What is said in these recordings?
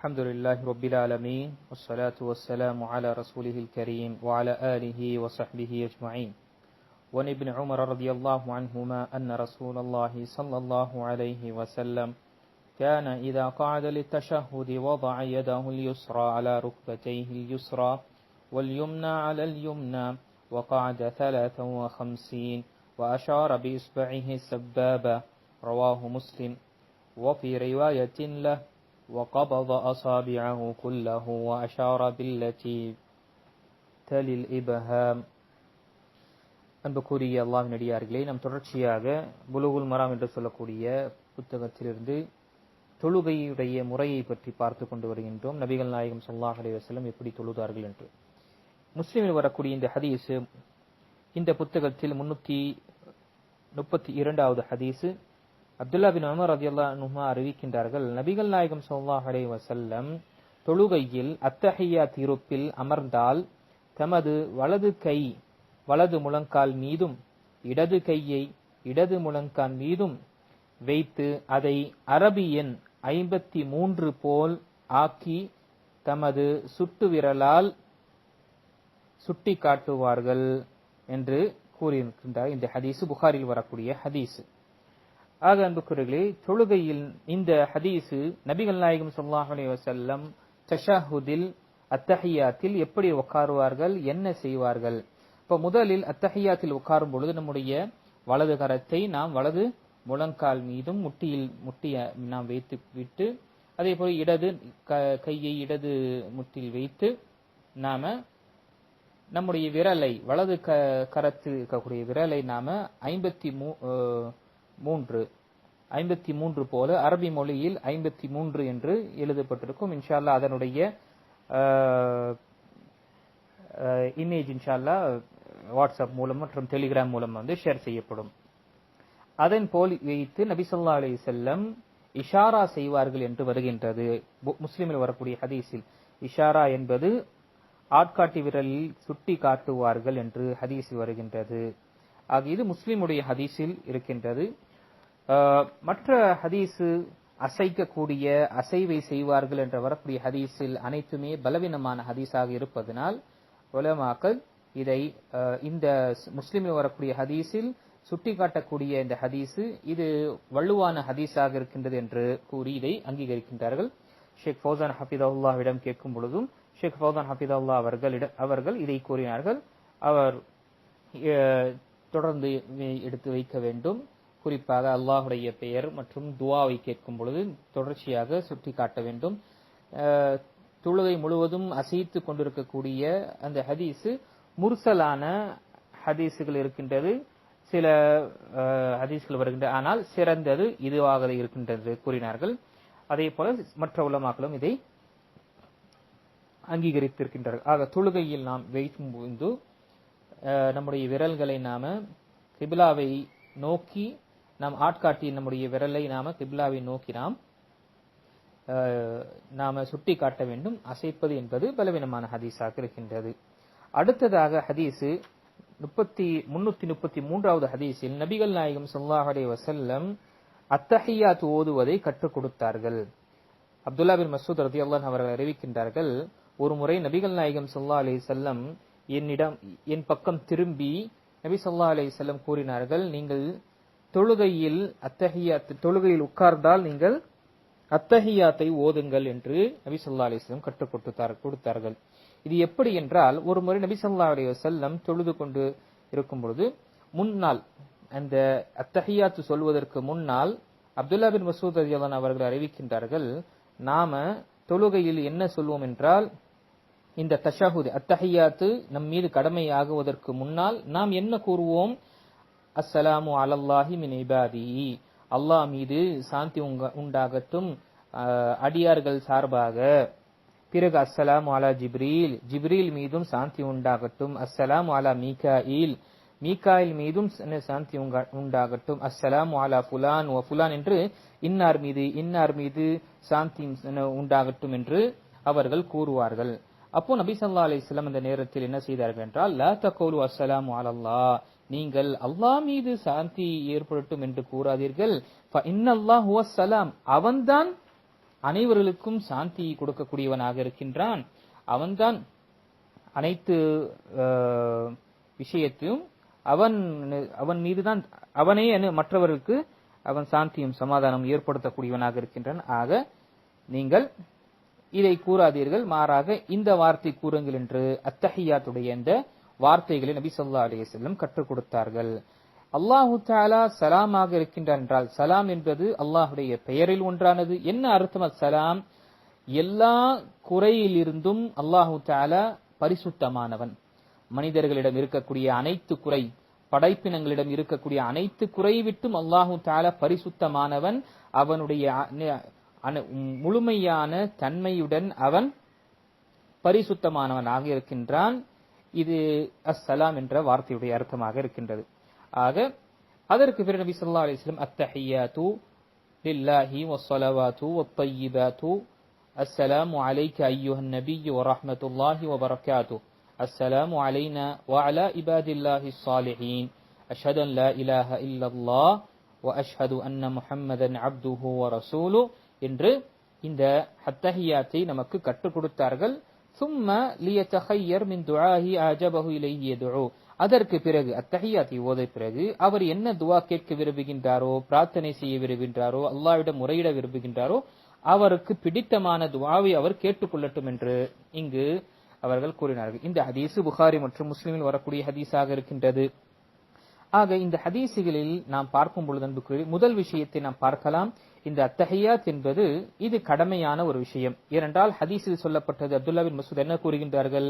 الحمد لله رب العالمين والصلاة والسلام على رسوله الكريم وعلى آله وصحبه أجمعين. وعن ابن عمر رضي الله عنهما أن رسول الله صلى الله عليه وسلم كان إذا قعد للتشهد وضع يده اليسرى على ركبتيه اليسرى واليمنى على اليمنى وقعد ثلاثا وخمسين وأشار بإصبعه السبابة رواه مسلم. وفي رواية له وقبض أصابعه كله وأشار بالتي تلي الإبهام அன்புக்குரிய அல்லாஹின் அடியார்களே நாம் தொடர்ச்சியாக புலுகுல் மராம் என்று சொல்லக்கூடிய புத்தகத்திலிருந்து தொழுகையுடைய முறையை பற்றி பார்த்து கொண்டு வருகின்றோம் நபிகள் நாயகம் சொல்லாஹ் அலி வசலம் எப்படி தொழுதார்கள் என்று முஸ்லிமில் வரக்கூடிய இந்த ஹதீஸ் இந்த புத்தகத்தில் முன்னூத்தி முப்பத்தி இரண்டாவது ஹதீஸ் அப்துல்லா பின் அமர் ரதியுல்லா நுமா அறிவிக்கின்றார்கள் நபிகள் நாயகம் சொல்லாஹ் அலே வசல்லம் தொழுகையில் அத்தஹையா தீருப்பில் அமர்ந்தால் தமது வலது கை வலது முழங்கால் மீதும் இடது கையை இடது முழங்கால் மீதும் வைத்து அதை அரபி எண் ஐம்பத்தி மூன்று போல் ஆக்கி தமது சுட்டு விரலால் சுட்டி காட்டுவார்கள் என்று கூறியிருக்கின்றார். இந்த ஹதீஸ் புகாரில் வரக்கூடிய ஹதீஸ். ஆக அன்புக்குறர்களே தொழுகையில் இந்த ஹதீஸு நபிகள் நாயகம் சொல்லாஹ் அலி வசல்லம் தஷாஹுதில் அத்தஹியாத்தில் எப்படி உட்காருவார்கள் என்ன செய்வார்கள்? இப்ப முதலில் அத்தஹியாத்தில் உட்காரும் பொழுது நம்முடைய வலது கரத்தை நாம் வலது முழங்கால் மீதும் முட்டியில் முட்டிய நாம் வைத்து விட்டு அதே போல இடது கையை இடது முட்டில் வைத்து நாம நம்முடைய விரலை வலது க கரத்தில் இருக்கக்கூடிய விரலை நாம ஐம்பத்தி மூ மூன்று ஐம்பத்தி மூன்று போல அரபி மொழியில் ஐம்பத்தி மூன்று என்று எழுதப்பட்டிருக்கும். இன்ஷால்லா அதனுடைய இமேஜ் இன்ஷால்லா வாட்ஸ்அப் மூலம் மற்றும் டெலிகிராம் மூலம் வந்து ஷேர் செய்யப்படும். அதன் போல் வைத்து நபிசல்லா அலி செல்லம் இஷாரா செய்வார்கள் என்று வருகின்றது. முஸ்லிமில் வரக்கூடிய ஹதீஸில். இஷாரா என்பது ஆட்காட்டி விரலில் சுட்டி காட்டுவார்கள் என்று ஹதீஸில் வருகின்றது. ஆக இது முஸ்லிமுடைய ஹதீஸில் இருக்கின்றது. மற்ற ஹதீஸு அசைக்கக்கூடிய அசைவை செய்வார்கள் என்ற வரக்கூடிய ஹதீஸில் அனைத்துமே பலவீனமான ஹதீஸாக இருப்பதனால் உலமாக்கள் இதை இந்த முஸ்லிமில் வரக்கூடிய ஹதீஸில் சுட்டிக்காட்டக்கூடிய இந்த ஹதீஸு இது வலுவான ஹதீஸாக இருக்கின்றது என்று கூறி இதை அங்கீகரிக்கின்றார்கள். ஷேக் ஃபௌசான் ஹபிதல்லாவிடம் கேட்கும் பொழுதும் ஷேக் ஃபௌசான் ஹபிதல்லா அவர்களிடம் அவர்கள் இதை கூறினார்கள். அவர் தொடர்ந்து எடுத்து வைக்க வேண்டும். குறிப்பாக அல்லாஹுடைய பெயர் மற்றும் துவாவை கேட்கும் பொழுது தொடர்ச்சியாக சுட்டி காட்ட வேண்டும். தொழுகை முழுவதும் அசைத்து கொண்டிருக்கக்கூடிய அந்த ஹதீஸு முர்சலான ஹதீஸுகள் இருக்கின்றது. சில ஹதீஸ்கள் வருகின்றன ஆனால் சிறந்தது இதுவாக இருக்கின்றது கூறினார்கள். அதே போல மற்ற உலமாக்களும் இதை அங்கீகரித்திருக்கின்றார்கள். ஆக தொழுகையில் நாம் வைக்கும் போது நம்முடைய விரல்களை நாம கிபிலாவை நோக்கி நாம் ஆட்காட்டி நம்முடைய விரலை நாம கிப்லாவை நோக்கி நாம் நாம சுட்டி காட்ட வேண்டும். அசைப்பது என்பது பலவீனமான ஹதீஸாக இருக்கின்றது. அடுத்ததாக ஹதீஸு முப்பத்தி முன்னூத்தி முப்பத்தி மூன்றாவது ஹதீஸில் நபிகள் நாயகம் சொல்லாஹ் அலே வசல்லம் அத்தஹியாத் ஓதுவதை கற்றுக் கொடுத்தார்கள். அப்துல்லா பின் மசூத் ரதி அல்லான் அவர்கள் அறிவிக்கின்றார்கள் ஒரு முறை நபிகள் நாயகம் சொல்லா அலி செல்லம் என்னிடம் என் பக்கம் திரும்பி நபி சொல்லா அலி செல்லம் கூறினார்கள் நீங்கள் தொழுகையில் அத்தஹியாத் தொழுகையில் உட்கார்ந்தால் நீங்கள் அத்தஹியாத்தை ஓதுங்கள் என்று நபி சொல்லா அலிஸ்லம் கற்றுக் கொடுத்தார்கள். இது எப்படி என்றால் ஒரு முறை நபி சொல்லா அலி வசல்லம் தொழுது கொண்டு இருக்கும் பொழுது முன்னால் அந்த அத்தஹியாத்து சொல்வதற்கு முன்னால் அப்துல்லா பின் மசூத் அலியலான் அவர்கள் அறிவிக்கின்றார்கள் நாம தொழுகையில் என்ன சொல்வோம் என்றால் இந்த தஷாஹுத் அத்தஹியாத்து நம் மீது கடமையாகுவதற்கு முன்னால் நாம் என்ன கூறுவோம்? அஸ்ஸலாமு அலல்லாஹி மின் இபாதி. அல்லாஹ் மீது சாந்தி உண்டாகட்டும் அடியார்கள் சார்பாக. பிறகு அஸ்ஸலாம் அலா ஜிப்ரீல். ஜிப்ரீல் மீதும் சாந்தி உண்டாகட்டும். அஸ்ஸலாம் அலா மீகாயில். மீகாயில் மீதும் சாந்தி உண்டாகட்டும். அஸ்ஸலாம் அலா ஃபுலான் ஓ ஃபுலான் என்று இன்னார் மீது இன்னார் மீது சாந்தி உண்டாகட்டும் என்று அவர்கள் கூறுவார்கள். அப்போ நபி சல்லா அலிஸ்லாம் அந்த நேரத்தில் என்ன செய்தார்கள் என்றால் லா தகோலு அஸ்ஸலாம் அலல்லா நீங்கள் அல்லாஹ் மீது சாந்தி ஏற்படட்டும் என்று கூறாதீர்கள். சலாம் அவன்தான் அனைவர்களுக்கும் சாந்தி கொடுக்கக்கூடியவனாக இருக்கின்றான். அவன்தான் அனைத்து விஷயத்தையும் அவன் அவன் மீதுதான் அவனே என மற்றவர்களுக்கு அவன் சாந்தியும் சமாதானம் ஏற்படுத்தக்கூடியவனாக இருக்கின்றான். ஆக நீங்கள் இதை கூறாதீர்கள். மாறாக இந்த வார்த்தை கூறுங்கள் என்று அத்தஹியாத்துடைய இந்த வார்த்தைகளை நபி சொல்லா அலி வஸல்லம் கற்றுக் கொடுத்தார்கள். அல்லாஹு தாலா சலாமாக இருக்கின்றான் என்றால் சலாம் என்பது அல்லாஹுடைய பெயரில் ஒன்றானது. என்ன அர்த்தம் சலாம்? எல்லா குறையிலிருந்தும் அல்லாஹு தாலா பரிசுத்தமானவன். மனிதர்களிடம் இருக்கக்கூடிய அனைத்து குறை படைப்பினங்களிடம் இருக்கக்கூடிய அனைத்து குறை விட்டும் அல்லாஹு தாலா பரிசுத்தமானவன். அவனுடைய முழுமையான தன்மையுடன் அவன் பரிசுத்தமானவனாக இருக்கின்றான். இது அஸ்ஸலாம் என்ற வார்த்தையுடைய அர்த்தமாக இருக்கின்றது ஆக அதற்கு பிறகு நபி ஸல்லல்லாஹு அலைஹி வஸல்லம் அத்தஹியாத்து லில்லாஹி வஸ்ஸலவாத்து வத்தய்யிபாத்து السلام عليك أيها النبي ورحمة الله وبركاته السلام علينا وعلى عباد الله الصالحين أشهد أن لا إله إلا الله وأشهد أن محمدا عبده ورسوله என்று இந்த ஹத்தஹியாத்தை நமக்கு கற்றுக் கொடுத்தார்கள் சும்ம லியத்தஹையர் மின் துஆஹி அஜபஹு இலைஹி யதுஉ அதற்கு பிறகு அத்தஹியாத்தை ஓத பிறகு அவர் என்ன துவா கேட்க விரும்புகின்றாரோ பிரார்த்தனை செய்ய விரும்புகின்றாரோ அல்லாவிடம் முறையிட விரும்புகின்றாரோ அவருக்கு பிடித்தமான துவாவை அவர் கேட்டுக்கொள்ளட்டும் என்று இங்கு அவர்கள் கூறினார்கள். இந்த ஹதீஸ் புகாரி மற்றும் முஸ்லிமில் வரக்கூடிய ஹதீஸாக இருக்கின்றது. ஆக இந்த ஹதீசுகளில் நாம் பார்க்கும் பொழுது அன்புக்குரிய முதல் விஷயத்தை நாம் பார்க்கலாம். இந்த அத்தஹியாத் என்பது இது கடமையான ஒரு விஷயம். ஏனென்றால் ஹதீஸில் சொல்லப்பட்டது அப்துல்லா பின் மசூத் என்ன கூறுகின்றார்கள்?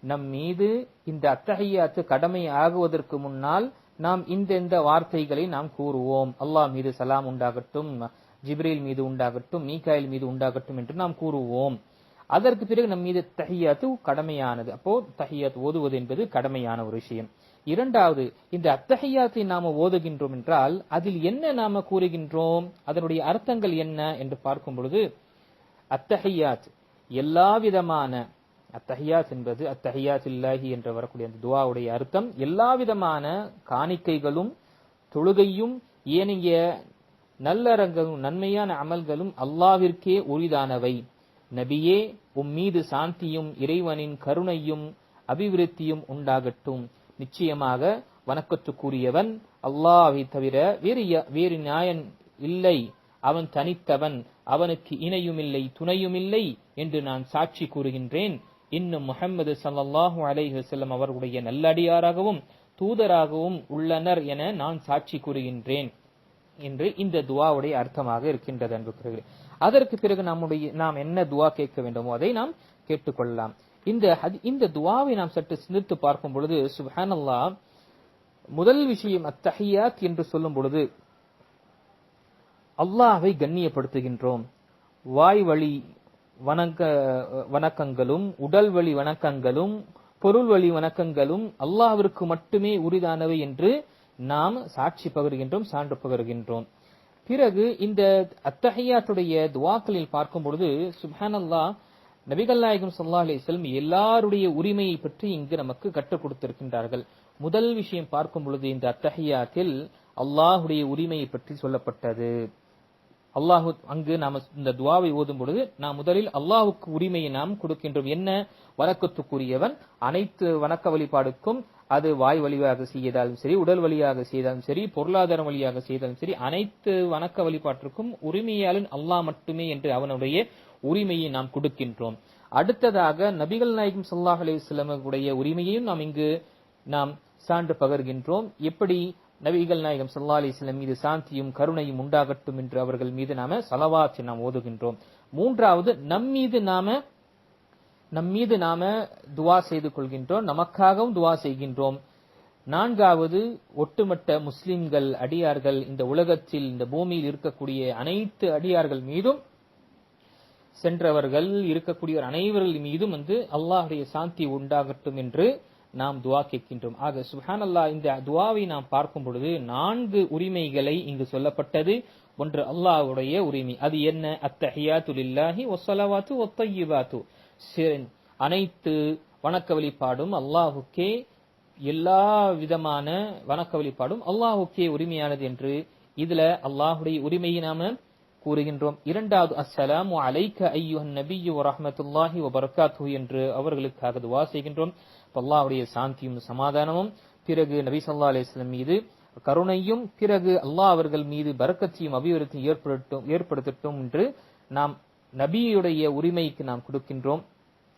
நம் மீது இந்த அத்தஹியாத்து கடமை ஆகுவதற்கு முன்னால் நாம் இந்த இந்த வார்த்தைகளை நாம் கூறுவோம். அல்லாஹ் மீது சலாம் உண்டாகட்டும் ஜிப்ரேல் மீது உண்டாகட்டும் மீகாயில் மீது உண்டாகட்டும் என்று நாம் கூறுவோம். அதற்கு பிறகு நம் மீது தஹியாத்து கடமையானது. அப்போ தஹியாத் ஓதுவது என்பது கடமையான ஒரு விஷயம். இரண்டாவது இந்த அத்தகையாத்தை நாம ஓதுகின்றோம் என்றால் அதில் என்ன நாம கூறுகின்றோம்? அதனுடைய அர்த்தங்கள் என்ன என்று பார்க்கும் பொழுது அத்தஹியாத் எல்லா விதமான அத்தஹியாத் என்பது அத்தஹியாத் இல்லாஹி என்று வரக்கூடிய அந்த துவாவுடைய அர்த்தம் எல்லா விதமான காணிக்கைகளும் தொழுகையும் ஏனைய நல்லறங்களும் நன்மையான அமல்களும் அல்லாவிற்கே உரிதானவை. நபியே உம் மீது சாந்தியும் இறைவனின் கருணையும் அபிவிருத்தியும் உண்டாகட்டும். நிச்சயமாக வணக்கத்துக்குரியவன் அல்லாவை தவிர வேறு யா- வேறு நியாயன் இல்லை. அவன் தனித்தவன். அவனுக்கு இணையுமில்லை துணையுமில்லை என்று நான் சாட்சி கூறுகின்றேன். இன்னும் முஹம்மது சல்லாஹூ அலைஹசல்லம் அவர்களுடைய நல்லடியாராகவும் தூதராகவும் உள்ளனர் என நான் சாட்சி கூறுகின்றேன். என்று இந்த துவாவுடைய அர்த்தமாக இருக்கின்றது அன்புக்குரியவர்களே. அதற்கு பிறகு நம்முடைய நாம் என்ன துவா கேட்க வேண்டுமோ அதை நாம் கேட்டுக்கொள்ளலாம். இந்த இந்த துவாவை நாம் சற்று சிந்தித்து பார்க்கும் பொழுது சுப்ஹானல்லாஹ் முதல் விஷயம் அத்தஹியாத் என்று சொல்லும் பொழுது அல்லாஹ்வை கண்ணியப்படுத்துகின்றோம். வாய் வழி வணக்க வணக்கங்களும் உடல் வழி வணக்கங்களும் பொருள் வழி வணக்கங்களும் அல்லாஹிற்கு மட்டுமே உரிதானவை என்று நாம் சாட்சி பகர்கின்றோம் சான்று பகர்கின்றோம். பிறகு இந்த அத்தஹியாத்துடைய துவாக்களில் பார்க்கும் பொழுது சுப்ஹானல்லாஹ் நபிகள் நாயகம் சல்லா அலி வஸல்லம் எல்லாருடைய உரிமையை பற்றி இங்கு நமக்கு கற்றுக் கொடுத்திருக்கின்றார்கள். முதல் விஷயம் பார்க்கும் பொழுது இந்த அத்தஹையாத்தில் அல்லாஹுடைய உரிமையை பற்றி சொல்லப்பட்டது. அல்லாஹு அங்கு நாம் இந்த துவாவை ஓதும் பொழுது நாம் முதலில் அல்லாஹுக்கு உரிமையை நாம் கொடுக்கின்றோம். என்ன? வணக்கத்துக்குரியவன். அனைத்து வணக்க வழிபாடுக்கும் அது வாய் வழியாக செய்தாலும் சரி உடல் வழியாக செய்தாலும் சரி பொருளாதாரம் வழியாக செய்தாலும் சரி அனைத்து வணக்க வழிபாட்டிற்கும் உரிமையாளன் அல்லாஹ் மட்டுமே என்று அவனுடைய உரிமையை நாம் கொடுக்கின்றோம். அடுத்ததாக நபிகள் நாயகம் சல்லாஹ் அலைஹி உரிமையையும் நாம் இங்கு நாம் சான்று பகர்கின்றோம். எப்படி நபிகள் நாயகம் சல்லா அலிஸ்லம் மீது சாந்தியும் கருணையும் உண்டாகட்டும் என்று அவர்கள் மீது நாம சலவாச்சு நாம் ஓதுகின்றோம். மூன்றாவது நம் மீது நாம நம் மீது நாம துவா செய்து கொள்கின்றோம் நமக்காகவும் துவா செய்கின்றோம். நான்காவது ஒட்டுமொத்த முஸ்லிம்கள் அடியார்கள் இந்த உலகத்தில் இந்த பூமியில் இருக்கக்கூடிய அனைத்து அடியார்கள் மீதும் சென்றவர்கள் இருக்கக்கூடிய அனைவர்கள் மீதும் வந்து அல்லாஹுடைய சாந்தி உண்டாகட்டும் என்று நாம் துவா கேட்கின்றோம். ஆக சுஹான் அல்லாஹ் இந்த துவாவை நாம் பார்க்கும் பொழுது நான்கு உரிமைகளை இங்கு சொல்லப்பட்டது. ஒன்று அல்லாஹ்வுடைய உரிமை. அது என்ன? அத்தஹியாத்து லில்லாஹி வஸ்ஸலவாத்து வத்தய்யிபாத்து அனைத்து வணக்க வழிபாடும் அல்லாஹுக்கே எல்லா விதமான வணக்க வழிபாடும் அல்லாஹுக்கே உரிமையானது என்று இதுல அல்லாஹுடைய உரிமையை நாம கூறுகின்றோம். இரண்டாவது அஸ்ஸலாம் அலைக்க ஐயுஹன் நபியு வரஹ்மத்துல்லாஹி பரக்காத்து என்று அவர்களுக்காக துவா செய்கின்றோம். அல்லாஹுடைய சாந்தியும் சமாதானமும் பிறகு நபி சல்லா அலிஸ்லம் மீது கருணையும் பிறகு அல்லாஹ் அவர்கள் மீது பரக்கத்தையும் அபிவிருத்தியும் ஏற்படுத்தும் ஏற்படுத்தட்டும் என்று நாம் நபியுடைய உரிமைக்கு நாம் கொடுக்கின்றோம்.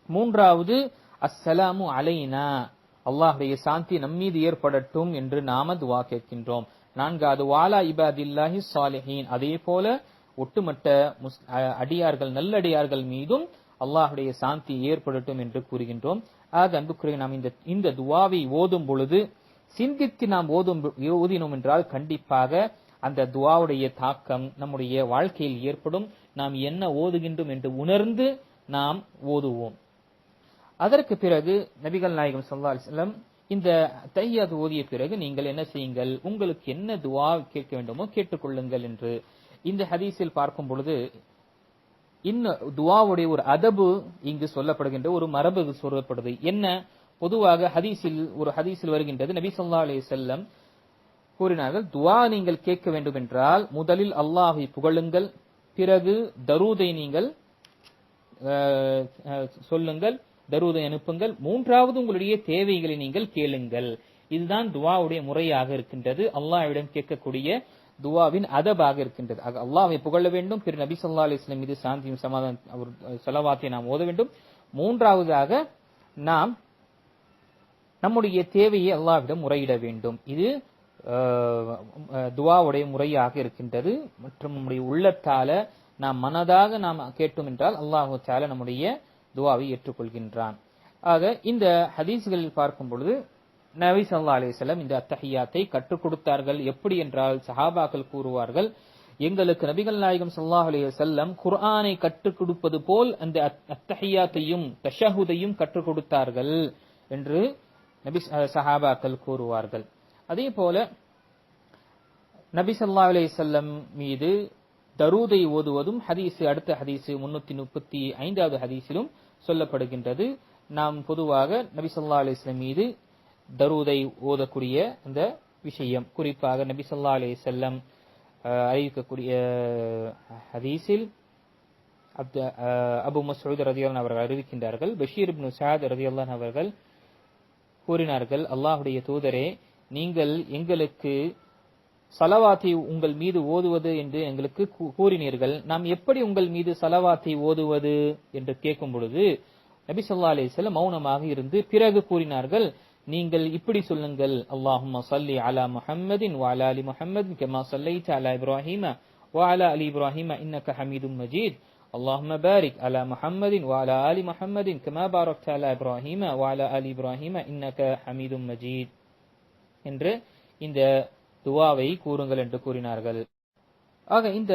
மூன்றாவது அஸ்ஸலாமு அலைனா. அல்லாஹுடைய சாந்தி நம்மீது ஏற்படட்டும் என்று நாம துவா கேட்கின்றோம். நான்காவது வாலா இபாதில்லாஹி சாலிஹீன் அதே போல ஒட்டுமொத்த முஸ்- அடியார்கள் நல்லடியார்கள் மீதும் அல்லாஹுடைய சாந்தி ஏற்படட்டும் என்று கூறுகின்றோம். ஆக அன்புக்குரிய நாம் இந்த இந்த துவாவை ஓதும் பொழுது சிந்தித்து நாம் ஓதும் ஓதினோம் என்றால் கண்டிப்பாக அந்த துவாவுடைய தாக்கம் நம்முடைய வாழ்க்கையில் ஏற்படும். நாம் என்ன ஓதுகின்றோம் என்று உணர்ந்து நாம் ஓதுவோம். அதற்கு பிறகு நபிகள் நாயகம் சல்லா அலிஸ்லம் இந்த தையாத் ஓதிய பிறகு நீங்கள் என்ன செய்யுங்கள் உங்களுக்கு என்ன துவா கேட்க வேண்டுமோ கேட்டுக்கொள்ளுங்கள் என்று இந்த ஹதீஸில் பார்க்கும் பொழுது இன்னும் துவாவுடைய ஒரு அதபு இங்கு சொல்லப்படுகின்ற ஒரு மரபு சொல்லப்படுது. என்ன? பொதுவாக ஹதீஸில் ஒரு ஹதீஸில் வருகின்றது நபி சொல்லா அலி செல்லம் கூறினார்கள் துவா நீங்கள் கேட்க வேண்டும் என்றால் முதலில் அல்லாஹை புகழுங்கள் பிறகு தரூதை நீங்கள் சொல்லுங்கள் தரூதை அனுப்புங்கள். மூன்றாவது உங்களுடைய தேவைகளை நீங்கள் கேளுங்கள். இதுதான் துவாவுடைய முறையாக இருக்கின்றது. அல்லாஹ்விடம் கேட்கக்கூடிய துவாவின் அதபாக இருக்கின்றது. அல்லாஹை புகழ வேண்டும். பிற நபி சொல்லா அலைஹி மீது சாந்தியும் சமாதானம் அவர் செலவாத்தை நாம் ஓத வேண்டும். மூன்றாவதாக நாம் நம்முடைய தேவையை அல்லாவிடம் முறையிட வேண்டும். இது துவாவுடைய முறையாக இருக்கின்றது. மற்றும் நம்முடைய உள்ளத்தால நாம் மனதாக நாம் கேட்டோம் என்றால் அல்லாஹு தால நம்முடைய துவாவை ஏற்றுக்கொள்கின்றான். ஆக இந்த ஹதீஸ்களில் பார்க்கும் பொழுது நபி சல்லா அலைஹி இந்த அத்தஹியாத்தை கற்றுக் கொடுத்தார்கள். எப்படி என்றால் சஹாபாக்கள் கூறுவார்கள் எங்களுக்கு நபிகள் நாயகம் சல்லாஹ் அலி செல்லம் குர்ஆனை கற்றுக் கொடுப்பது போல் அந்த அத்- அத்தஹியாத்தையும் தஷஹுதையும் கற்றுக் கொடுத்தார்கள் என்று நபி சஹாபாக்கள் கூறுவார்கள். அதே போல நபி ஸல்லல்லாஹு மீது தரூதை ஓதுவதும் ஹதீஸு அடுத்த ஹதீஸு முன்னூத்தி முப்பத்தி ஐந்தாவது ஹதீஸிலும் சொல்லப்படுகின்றது. நாம் பொதுவாக நபி ஸல்லல்லாஹு மீது தரூதை ஓதக்கூடிய அந்த விஷயம். குறிப்பாக நபி ஸல்லல்லாஹு அலைஹி அறிவிக்கக்கூடிய ஹதீஸில் அப்த அபு மசூத் ரதியல்லாஹு அவர்கள் அறிவிக்கின்றார்கள். பஷீர் இப்னு சாத் ரதியல்லான் அவர்கள் கூறினார்கள் அல்லாஹுடைய தூதரே நீங்கள் எங்களுக்கு சலவாத்தை உங்கள் மீது ஓதுவது என்று எங்களுக்கு கூ- கூறினீர்கள் நாம் எப்படி உங்கள் மீது சலவாத்தை ஓதுவது என்று கேட்கும் பொழுது நபி ஸல்லல்லாஹு அலைஹி வஸல்லம் மௌனமாக இருந்து பிறகு கூறினார்கள் நீங்கள் இப்படி சொல்லுங்கள் அல்லாஹும்ம ஸல்லி அலா முஹம்மதின் வ அலா அலி முஹம்மதின் கமா ஸல்லைத அலா இப்ராஹீம வ அலா அலி இப்ராஹீம இன்னக ஹமீதும் மஜீத் اللهم بارك على محمد وعلى آل محمد كما باركت على إبراهيم وعلى آل إبراهيم إنك حميد مجيد என்று இந்த துவாவை கூறுங்கள் என்று கூறினார்கள். ஆக இந்த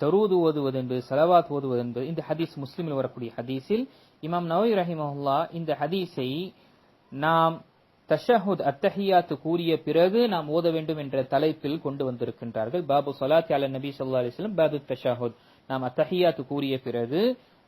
தரூது ஓதுவது என்பது சலவாத் ஓதுவது என்பது இந்த ஹதீஸ் முஸ்லிமில் வரக்கூடிய ஹதீஸில் இமாம் நவீ ரஹிமஹுல்லா இந்த ஹதீஸை நாம் தஷஹுத் அத்தஹியாத்து கூறிய பிறகு நாம் ஓத வேண்டும் என்ற தலைப்பில் கொண்டு வந்திருக்கின்றார்கள். பாபு சலாத்தி அல நபி சொல்லா அலிஸ்லம் பாபு தஷாஹுத். நாம் அத்தஹியாத்து கூறிய பிறகு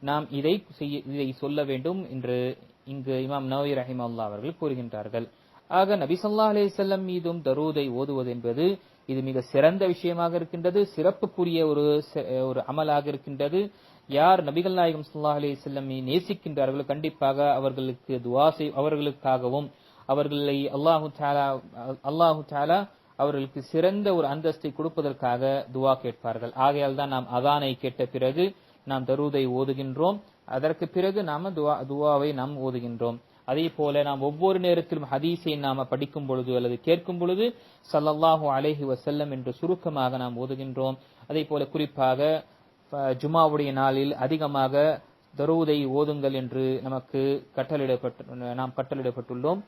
நாம் இதை செய்ய இதை சொல்ல வேண்டும் என்று இங்கு இமாம் நவி ரஹிமல்லா அவர்கள் கூறுகின்றார்கள். ஆக நபி ஸல்லல்லாஹு அலைஹி மீதும் தரூதை ஓதுவது என்பது இது மிக சிறந்த விஷயமாக இருக்கின்றது சிறப்புக்குரிய ஒரு செ- ஒரு அமலாக இருக்கின்றது. யார் நபிகள் நாயகம் சுல்லா அலி செல்லமை நேசிக்கின்றார்களோ கண்டிப்பாக அவர்களுக்கு துவா செய் அவர்களுக்காகவும் அவர்களை அல்லாஹு தஆலா அல்லாஹு தஆலா அவர்களுக்கு சிறந்த ஒரு அந்தஸ்தை கொடுப்பதற்காக துவா கேட்பார்கள். ஆகையால் தான் நாம் அதானை கேட்ட பிறகு நாம் தரூதை ஓதுகின்றோம். அதற்கு பிறகு நாம துவா துவாவை நாம் ஓதுகின்றோம். அதே போல நாம் ஒவ்வொரு நேரத்திலும் ஹதீஸை நாம படிக்கும் பொழுது அல்லது கேட்கும் பொழுது சல்லல்லாஹு அலேஹி வசல்லம் என்று சுருக்கமாக நாம் ஓதுகின்றோம். அதே போல குறிப்பாக ஜுமாவுடைய நாளில் அதிகமாக தரூதை ஓதுங்கள் என்று நமக்கு கட்டளிடப்பட்டு நாம் கட்டளிடப்பட்டுள்ளோம்.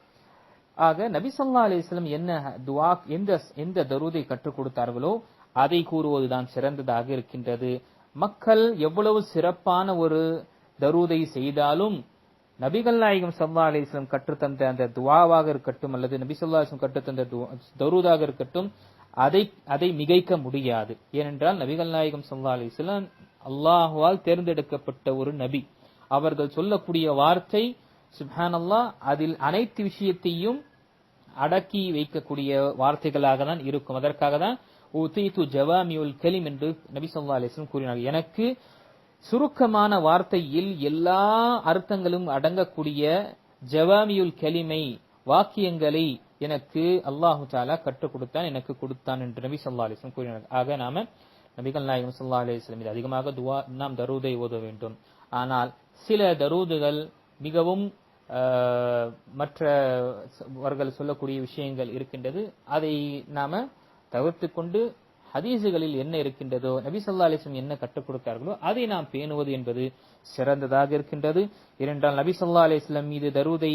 ஆக நபி ஸல்லல்லாஹு என்ன துவா எந்த எந்த தரூதை கற்றுக் கொடுத்தார்களோ அதை கூறுவதுதான் சிறந்ததாக இருக்கின்றது. மக்கள் எவ்வளவு சிறப்பான ஒரு தருவதை செய்தாலும் நபிகள் நாயகம் சல்லா அலிஸ்லம் கற்றுத்தந்த அந்த துவாவாக இருக்கட்டும் அல்லது நபி ஸல்லல்லாஹு அலைஹி கற்றுத்தந்த தருதாக இருக்கட்டும் அதை அதை மிகைக்க முடியாது. ஏனென்றால் நபிகள் நாயகம் சல்லா அலைஹி அல்லாஹுவால் தேர்ந்தெடுக்கப்பட்ட ஒரு நபி. அவர்கள் சொல்லக்கூடிய வார்த்தை சுப்ஹானல்லாஹ் அதில் அனைத்து விஷயத்தையும் அடக்கி வைக்கக்கூடிய வார்த்தைகளாக தான் இருக்கும். அதற்காக தான் ஜவாமியுல் கலிம் என்று நபி சொல்லா அலிஸ்லம் கூறினார் எனக்கு சுருக்கமான வார்த்தையில் எல்லா அர்த்தங்களும் அடங்கக்கூடிய ஜவாமியுல் கலிமை வாக்கியங்களை எனக்கு அல்லாஹு தாலா கற்றுக் கொடுத்தான் எனக்கு கொடுத்தான் என்று நபி சொல்லா அலிஸ்லம் கூறினார் ஆக நாம நபிகள் நாயகம் சொல்லா அலிஸ்லம் இது அதிகமாக துவா நாம் தரூதை ஓத வேண்டும். ஆனால் சில தரூதுகள் மிகவும் மற்றவர்கள் சொல்லக்கூடிய விஷயங்கள் இருக்கின்றது. அதை நாம தவிர்த்து கொண்டு ஹதீஸுகளில் என்ன இருக்கின்றதோ நபி அலிஸ்லம் என்ன கற்றுக் கொடுத்தார்களோ அதை நாம் பேணுவது என்பது சிறந்ததாக இருக்கின்றது. இரண்டால் நபி அலிஸ்லம் மீது தரூதை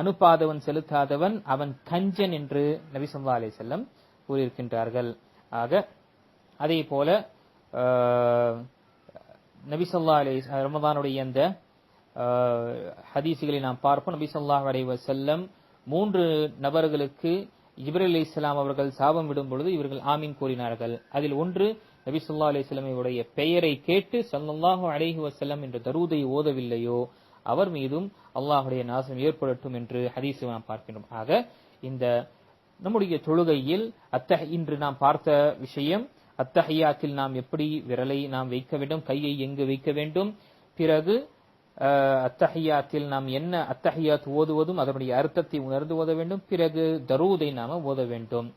அனுப்பாதவன் செலுத்தாதவன் அவன் கஞ்சன் என்று நபி ஸல்லல்லாஹு செல்லம் கூறியிருக்கின்றார்கள். ஆக அதே போல நபிசல்லா அலி ரமதானுடைய அந்த ஹதீசுகளை ஹதீஸுகளை நாம் பார்ப்போம். நபி ஸல்லல்லாஹு அலைஹி மூன்று நபர்களுக்கு ஜிப்ரல் அலி இஸ்லாம் அவர்கள் சாபம் விடும் பொழுது இவர்கள் ஆமீன் கூறினார்கள். அதில் ஒன்று நபி சொல்லா அலைஹி பெயரை கேட்டு ஸல்லல்லாஹு அலைஹி வஸல்லம் என்ற தருதை ஓதவில்லையோ அவர் மீதும் அல்லாஹுடைய நாசம் ஏற்படட்டும் என்று ஹதீஸை நாம் பார்க்கின்றோம். ஆக இந்த நம்முடைய தொழுகையில் அத்தஹ் இன்று நாம் பார்த்த விஷயம் அத்தஹையாத்தில் நாம் எப்படி விரலை நாம் வைக்க வேண்டும் கையை எங்கு வைக்க வேண்டும் பிறகு அத்தஹியாத்தில் நாம் என்ன அத்தஹியாத் ஓதுவதும் அதனுடைய அர்த்தத்தை உணர்ந்து ஓத வேண்டும். பிறகு தரூதை நாம ஓத வேண்டும்.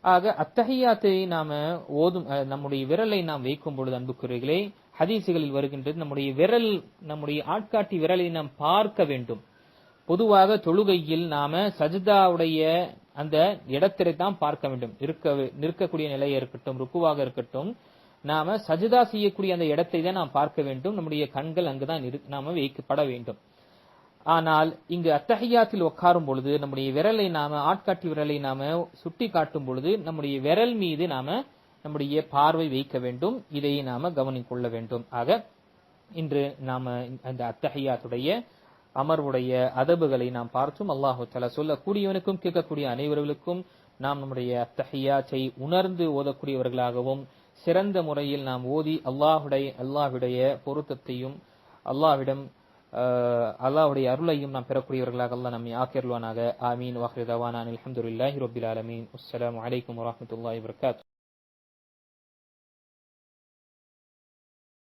ஆக அத்தஹியாத்தை நாம ஓதும் நம்முடைய விரலை நாம் வைக்கும் பொழுது அன்புக்குரியர்களே ஹதீசுகளில் வருகின்றது நம்முடைய விரல் நம்முடைய ஆட்காட்டி விரலை நாம் பார்க்க வேண்டும். பொதுவாக தொழுகையில் நாம சஜிதாவுடைய அந்த இடத்திலே தான் பார்க்க வேண்டும். இருக்க நிற்கக்கூடிய நிலையை இருக்கட்டும் ருக்குவாக இருக்கட்டும். நாம சஜிதா செய்யக்கூடிய அந்த இடத்தை தான் நாம் பார்க்க வேண்டும். நம்முடைய கண்கள் அங்குதான் இரு- நாம வைக்கப்பட வேண்டும். ஆனால் இங்கு அத்தகையாத்தில் உட்காரும் பொழுது நம்முடைய விரலை நாம ஆட்காட்டி விரலை நாம சுட்டி காட்டும் பொழுது நம்முடைய விரல் மீது நாம நம்முடைய பார்வை வைக்க வேண்டும். இதை நாம கவனிக்கொள்ள வேண்டும். ஆக இன்று நாம அந்த அத்தகையாத்துடைய அமர்வுடைய அதபுகளை நாம் பார்த்தோம் அல்லாஹு தலா சொல்லக்கூடியவனுக்கும் கேட்கக்கூடிய அனைவர்களுக்கும் நாம் நம்முடைய அத்தஹியாத்தை உணர்ந்து ஓதக்கூடியவர்களாகவும் சிறந்த முறையில் நாம் ஓதி அல்லாஹுடைய அல்லாஹுடைய பொருத்தத்தையும் அல்லாஹ்விடம் ஆஹ், அருளையும் நாம் பெறக்கூடியவர்களாக அல்லாஹ் நம்மை ஆக்கியருள்வானாக ஆமீன். வாஹிர் தவானான் அலமதுல்லாஹி ரப்பில் ஆலமீன். அஸ்லாம் அலைக்கும் வரஹ்மத்துல்லாஹி வபரகாத்துஹு